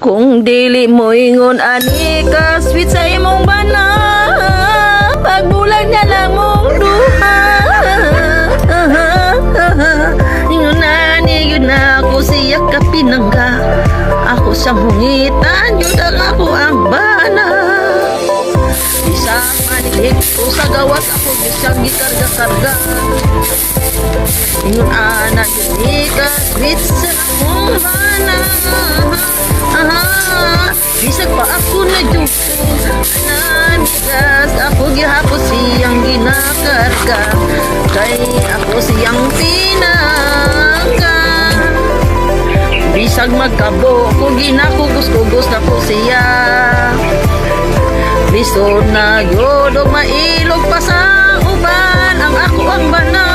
Kung dili mo ingon ani ka sweet sa imong bana Pagbulag niya lang mong duha. Ingon na ni yun na ako siya ka pinangga Ako siyang hungitan yun ang ako ang bana. Isang manigit ko sa gawas ako siyang gikarga-karga. Ingon ana yun ni sweet sa imong bana siyang ginakarga Kay ako siyang pinangga Bisag magkabo ko ginakugos-kugos na po siya. Liso na yodog mailog pa sa uban Ang ako ang bana.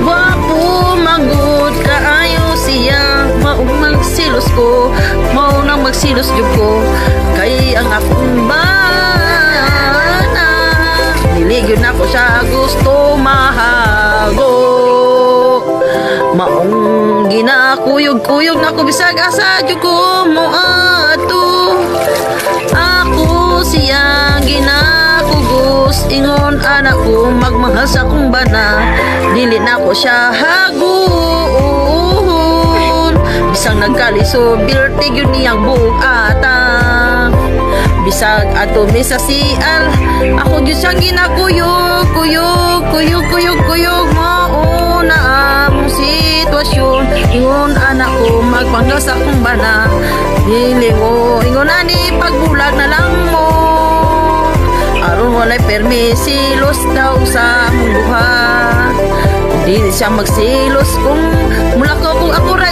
Wapo magud kaayo siya. Maong magsilos ko Mao nang magsilos jud ko Niligyon na ko siya gusto mahago. Maong ginakuyog-kuyog na ko bisag asa jud ko mo ato. Ako siya ginakugos Ingon anak ko magmahal sa kong bana. Dili na ko siya hagun Bisang nagkaliso Birtig yun niyang buong Bisag ato mi sa sial Ako gyud siya ginakuyog Kuyog, kuyog, kuyog, kuyog. Mauna among sitwasyon. Ingon anak ko magpangga sa akong bana. Dili mo Ingon ani pagbulag na lang mo. Aron walay permisilos daw sa among duha Dili siya magsilos kung mula ko kung ako